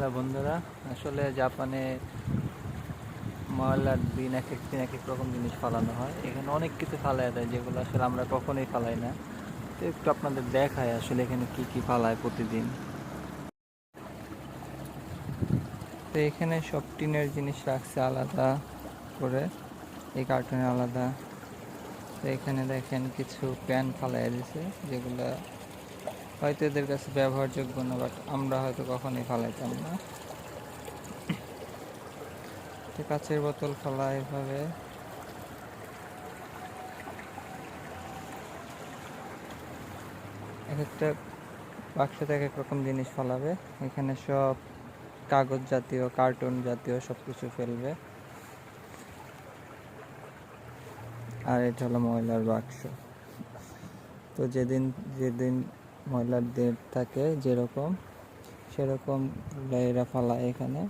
Hello বন্ধুরা। আসলে জাপানে ময়লার দিন এক এক দিন এক এক রকম জিনিস ফালানো হয়। এখানে অনেক কিছু ফালায় দেয় যেগুলো আসলে আমরা কখনোই ফালাই না। তো একটু আপনাদের দেখায় আসলে এখানে কি কি ফালায় প্রতিদিন। তো এখানে সব টিনের জিনিস রাখছে আলাদা করে। এই কার্টুনে আলাদা। তো এখানে দেখেন কিছু প্যান ফালাই দিছে, যেগুলো হয়তো এদের কাছে ব্যবহারযোগ্য না বাট আমরা হয়তো কখনোই ফালাইতাম না। কাচের বোতল ফালা এভাবে। এক একটা বাক্সতে এক এক রকম জিনিস ফালাবে। এখানে সব কাগজ জাতীয়, কার্টুন জাতীয় সব কিছু ফেলবে। আর এটা হলো ময়লার বাক্স। তো যেদিন যেদিন ময়লার থাকে যেরকম সেরকম এরা ফালায় এখানে।